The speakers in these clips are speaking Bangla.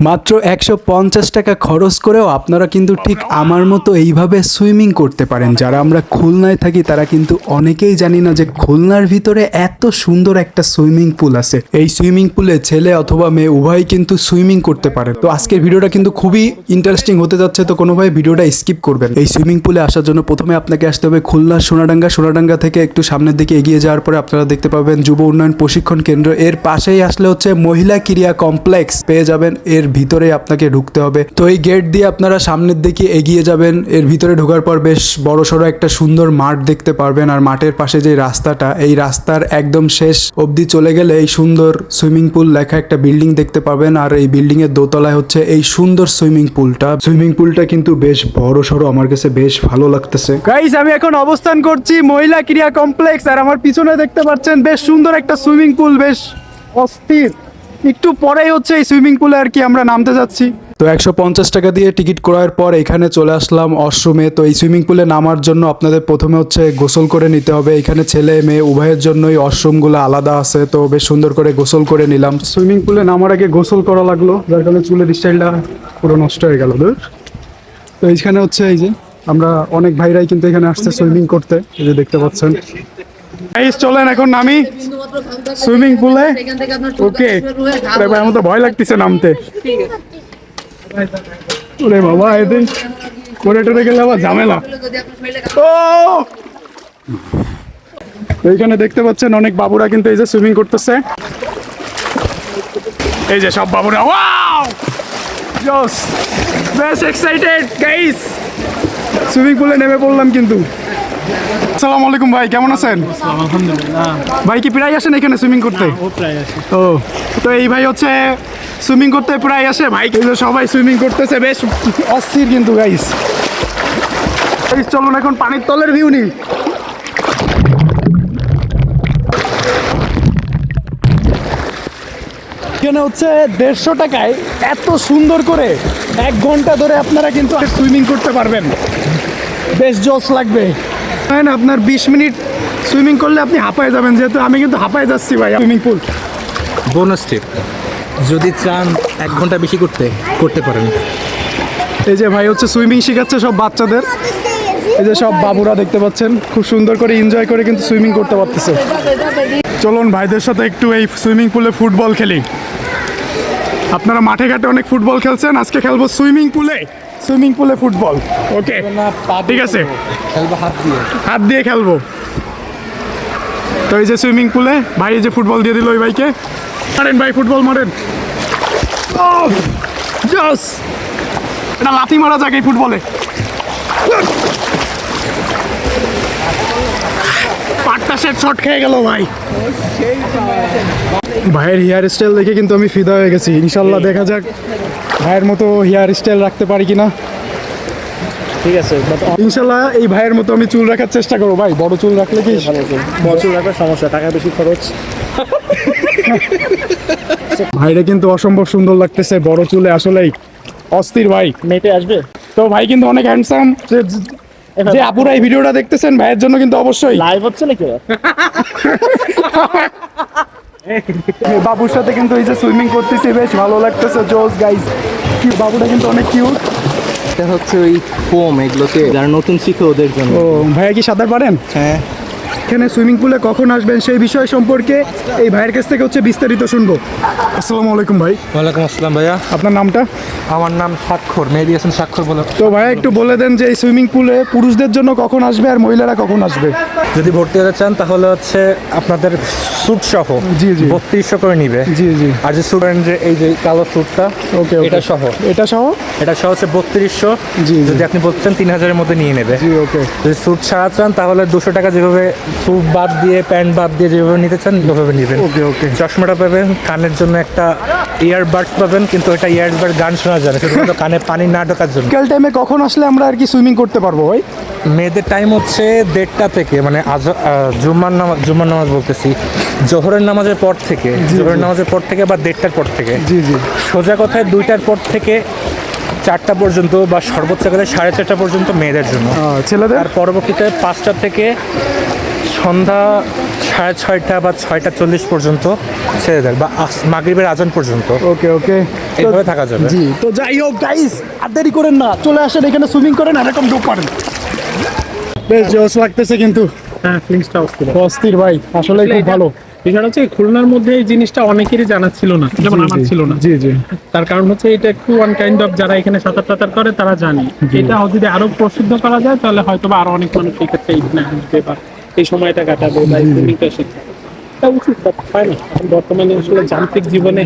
মাত্র একশো পঞ্চাশ টাকা খরচ করেও আপনারা কিন্তু ঠিক আমার মতো এইভাবে সুইমিং করতে পারেন। যারা আমরা খুলনায় থাকি, তারা কিন্তু অনেকেই জানি না যে খুলনার ভিতরে এত সুন্দর একটা সুইমিং পুল আছে। এই সুইমিং পুলে ছেলে অথবা মেয়ে উভয় কিন্তু সুইমিং করতে পারে তো আজকের ভিডিওটা কিন্তু খুবই ইন্টারেস্টিং হতে যাচ্ছে, তো কোনো ভাই ভিডিওটা স্কিপ করবেন। এই সুইমিং পুলে আসার জন্য প্রথমে আপনাকে আসতে হবে খুলনার সোনাডাঙ্গা। সোনাডাঙ্গা থেকে একটু সামনের দিকে এগিয়ে যাওয়ার পরে আপনারা দেখতে পাবেন যুব উন্নয়ন প্রশিক্ষণ কেন্দ্র। এর পাশেই আসলে হচ্ছে মহিলা ক্রিয়া কমপ্লেক্স। পেয়ে যাবেন এর ভিতরে আপনাকে ঢুকতে হবে। তো এই গেট দিয়ে আপনারা সামনের দিকে এগিয়ে যাবেন। এর ভিতরে ঢোকার পর বেশ বড় সড়ো একটা সুন্দর মাঠ দেখতে পারবেন। আর মাঠের পাশে যে রাস্তাটা, এই রাস্তার একদম শেষ অবধি চলে গেলে এই সুন্দর সুইমিং পুল লেখা একটা বিল্ডিং দেখতে পাবেন। আর এই বিল্ডিং এর দোতলায় হচ্ছে এই সুন্দর সুইমিং পুলটা। সুইমিং পুলটা কিন্তু বেশ বড় সড়ো আমার কাছে বেশ ভালো লাগতেছে। গাইস আমি এখন অবস্থান করছি মহিলা ক্রিয়া কমপ্লেক্স। আর আমার পিছনে দেখতে পাচ্ছেন বেশ সুন্দর একটা সুইমিং পুল, বেশ অস্থির। একটু পরেই হচ্ছে এই সুইমিং পুলে আর কি আমরা নামতে যাচ্ছি। তো একশো পঞ্চাশ টাকা দিয়ে টিকিট করার পর এখানে চলে আসলাম অশ্রমে। তো এই সুইমিং পুলে নামার জন্য আপনাদের প্রথমে হচ্ছে গোসল করে নিতে হবে। এখানে ছেলে মেয়ে উভয়ের জন্যই অশ্রমগুলো আলাদা আছে। তো বেশ সুন্দর করে গোসল করে নিলাম। সুইমিং পুলে নামার আগে গোসল করা লাগল যার কারণে চুলের স্টাইলটা পুরো নষ্ট হয়ে গেল তো এইখানে হচ্ছে এই যে আমরা অনেক ভাইরাই কিন্তু এখানে আসছে সুইমিং করতে এই যে দেখতে পাচ্ছেন। এই চলেন এখন নামি। সুইমিং পুলে? ওকে আমার তো ভয় লাগতেছে নামতে। ওরে বাবা এদিন করে টরে গেলে আবার ঝামেলা। ও! এইখানে দেখতে পাচ্ছেন অনেক বাবুরা কিন্তু এই যে সুইমিং করতেছে। এই যে সব বাবুরা ওয়াও! জোস এক্সাইটেড গাইস সুইমিং পুলে নেমে পড়লাম কিন্তু। আসসালামু আলাইকুম ভাই কেমন আছেন? আলহামদুলিল্লাহ ভাই কি প্রায় আসেন এখানে সুইমিং করতে? ও আছে ও তো এই ভাই হচ্ছে সুইমিং করতে প্রায় আসে। ভাই কিন্তু সবাই সুইমিং করতেছে বেশ অস্থির কিন্তু গাইস চলুন এখন পানির তলের ভিউ নিই। এখানে হচ্ছে দেড়শো টাকায় এত সুন্দর করে এক ঘণ্টা ধরে আপনারা কিন্তু সুইমিং করতে পারবেন। বেশ জোস লাগবে। না আপনার বিশ মিনিট সুইমিং করলে আপনি হাঁপায় যাবেন যেহেতু আমি কিন্তু হাঁপায় যাচ্ছি ভাই সুইমিং পুল। বোনাস টিপ যদি চান এক ঘণ্টা বেশি করতে করতে পারেন। এই যে ভাই হচ্ছে সুইমিং শেখাচ্ছে সব বাচ্চাদের। এই যে সব বাবুরা দেখতে পাচ্ছেন খুব সুন্দর করে এনজয় করে কিন্তু সুইমিং করতে পারতেছে। চলুন ভাইদের সাথে একটু এই সুইমিং পুলে ফুটবল খেলি। আপনারা মাঠে ঘাটে অনেক ফুটবল খেলছেন আজকে খেলব সুইমিং পুলে। সুইমিং পুলে ফুটবল। ওকে ঠিক আছে। হাত দিয়ে। খেলব। তো এই যে সুইমিং পুলে ভাই এই যে ফুটবল দিয়ে দিল ওই ভাইকে। মারেন ভাই ফুটবল মারেন। জস এটা লাথি মারা যাক এই ফুটবলে। পাটটা সেট শট খেয়ে গেল ভাই। ভাইয়ের হেয়ার স্টাইল দেখে কিন্তু আমি ফিদা হয়ে গেছি। ইনশাল্লাহ দেখা যাক। ভাইয়ের মতো হেয়ার স্টাইল রাখতে পারি কিনা? ঠিক আছে ইনশাল্লাহ এই ভাইয়ের মতো আমি চুল রাখার চেষ্টা করব। ভাই বড় চুল রাখলে কি? বড় চুল রাখার সমস্যা টাকা বেশি খরচ। ভাইটা কিন্তু অসম্ভব সুন্দর লাগতেছে বড় চুলে আসলেই। অস্থির ভাই। মেটে আসবে? তো ভাই কিন্তু অনেক হ্যান্ডসাম যে আপুরা এই ভিডিওটা দেখতেছেন ভাইয়ের জন্য কিন্তু অবশ্যই। লাইভ হচ্ছে নাকি বাবুর সাথে কিন্তু এই যে সুইমিং করতেছি বেশ ভালো লাগতেছে জোস গাইজ কি বাবুটা কিন্তু অনেক কিউট এটা হচ্ছে ওই ফোম এগুলোতে যারা নতুন শিখে ওদের জন্য। ও ভাইয়া কি সাঁতার পারেন? হ্যাঁ। এখানে সুইমিং পুলে কখন আসবেন সেই বিষয় সম্পর্কে এই ভাইয়ের কাছ থেকে হচ্ছে বিস্তারিত শুনব। আসসালামু আলাইকুম ভাই। ওয়ালাইকুম আসসালাম ভাইয়া। আপনার নামটা? আমার নাম স্বাক্ষর মেহেদি হাসান স্বাক্ষর বলে। তো ভাইয়া একটু বলে দেন যে এই সুইমিং পুলে পুরুষদের জন্য কখন আসবে আর মহিলারা কখন আসবে? যদি ভর্তি হতে চান তাহলে হচ্ছে আপনাদের স্যুট সহ জি, জি। বত্রিশশো করে নিবে। জি জি। আর যে স্যুট যে এই যে কালো স্যুটটা ওকে এটা সহ। এটা সহ? এটা সহ হচ্ছে বত্রিশশো। জি, জি। যদি আপনি বলছেন তিন হাজারের মধ্যে নিয়ে নেবে। জি ওকে। যদি স্যুট ছাড়া চান তাহলে দুশো টাকা যেভাবে স্যুট বাদ দিয়ে প্যান্ট বাদ দিয়ে যেভাবে নিতে চান ওভাবে নেবেন। ওকে ওকে। চশমাটা পাবেন কানের জন্য একটা ইয়ারবাডস পাবেন কিন্তু এটা ইয়ারবাড গান শোনা যায় না শুধুমাত্র কানে পানি না ঢোকার জন্য। বিকাল টাইমে কখন আসলে আমরা আর কি সুইমিং করতে পারব ভাই? মেয়েদের টাইম হচ্ছে দেড়টা থেকে মানে আজ জুম্মার নামাজ জুম্মার নামাজ বলতেছি। জোহরের নামাজের পর থেকে জোহরের নামাজের পর থেকে বা দেড়টার পর থেকে। জি জি। সোজা কথায় দুইটার পর থেকে চারটা পর্যন্ত বা সর্বোচ্চ গেলে সাড়ে চারটা পর্যন্ত মেয়েদের জন্য। ছেলেদের? আর পরবর্তীতে পাঁচটা থেকে সন্ধ্যা সাড়ে ছয়টা বা ছয়টা চল্লিশ পর্যন্ত ছেড়ে দেয় বা মাগরিবের আজান পর্যন্ত। ওকে ওকে। এইভাবে থাকা যাবে। জি তো যাই হোক গাইস আর দেরি করেন না চলে আসেন এখানে সুইমিং করেন আর এরকম ডুব পারেন বেশ জোস লাগতেছে কিন্তু। হ্যাঁ ফিলিংসটা অস্থির। অস্থির ভাই আসলে খুব ভালো। বিষয়টা হচ্ছে খুলনার মধ্যে এই জিনিসটা অনেকেরই জানা ছিল না যেমন আমার ছিল না। জি জি। তার কারণ হচ্ছে এটা একটু ওয়ান কাইন্ড অফ যারা এখানে সাঁতার টাতার করে তারা জানে। এটা যদি আরও প্রসিদ্ধ করা যায় তাহলে হয়তো বা আরও অনেক মানুষ এই ক্ষেত্রে এখানে আসবে বা এই সময়টা কাটাবে বা এই শিখবে এটা উচিত হয় না। বর্তমানে আসলে যান্ত্রিক জীবনে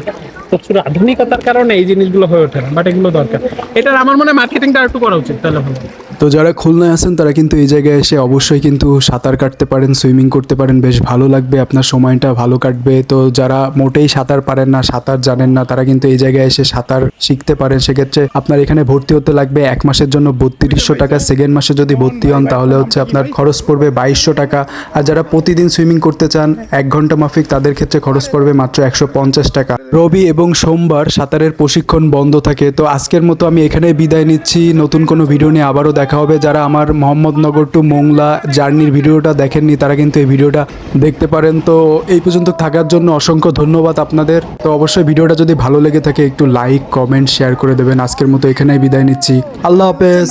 প্রচুর আধুনিকতার কারণে এই জিনিসগুলো হয়ে ওঠে না বাট এগুলো দরকার। এটার আমার মনে হয় মার্কেটিংটা একটু করা উচিত, তাহলে ভালো। তো যারা খুলনায় আছেন, তারা কিন্তু এই জায়গায় এসে অবশ্যই কিন্তু সাঁতার কাটতে পারেন, সুইমিং করতে পারেন, বেশ ভালো লাগবে, আপনার সময়টা ভালো কাটবে। তো যারা মোটেই সাঁতার পারেন না, সাঁতার জানেন না, তারা কিন্তু এই জায়গায় এসে সাঁতার শিখতে পারেন। সেক্ষেত্রে আপনার এখানে ভর্তি হতে লাগবে এক মাসের জন্য বত্রিশশো টাকা সেকেন্ড মাসে যদি ভর্তি হন, তাহলে হচ্ছে আপনার খরচ পড়বে বাইশশো টাকা। আর যারা প্রতিদিন সুইমিং করতে চান, এক ঘণ্টা মাফিক, তাদের ক্ষেত্রে খরচ পড়বে মাত্র একশো পঞ্চাশ টাকা। রবি এবং সোমবার সাঁতারের প্রশিক্ষণ বন্ধ থাকে। তো আজকের মতো আমি এখানে বিদায় নিচ্ছি। নতুন কোনো ভিডিও নিয়ে আবারও দেখা হবে। যারা আমার মোহাম্মদনগর টু মোংলা জার্নির ভিডিওটা দেখেননি, তারা কিন্তু এই ভিডিওটা দেখতে পারেন। তো এই পর্যন্ত থাকার জন্য অসংখ্য ধন্যবাদ আপনাদের। তো অবশ্যই ভিডিওটা যদি ভালো লেগে থাকে, একটু লাইক কমেন্ট শেয়ার করে দেবেন। আজকের মতো এখানেই বিদায় নিচ্ছি। আল্লাহ হাফেজ।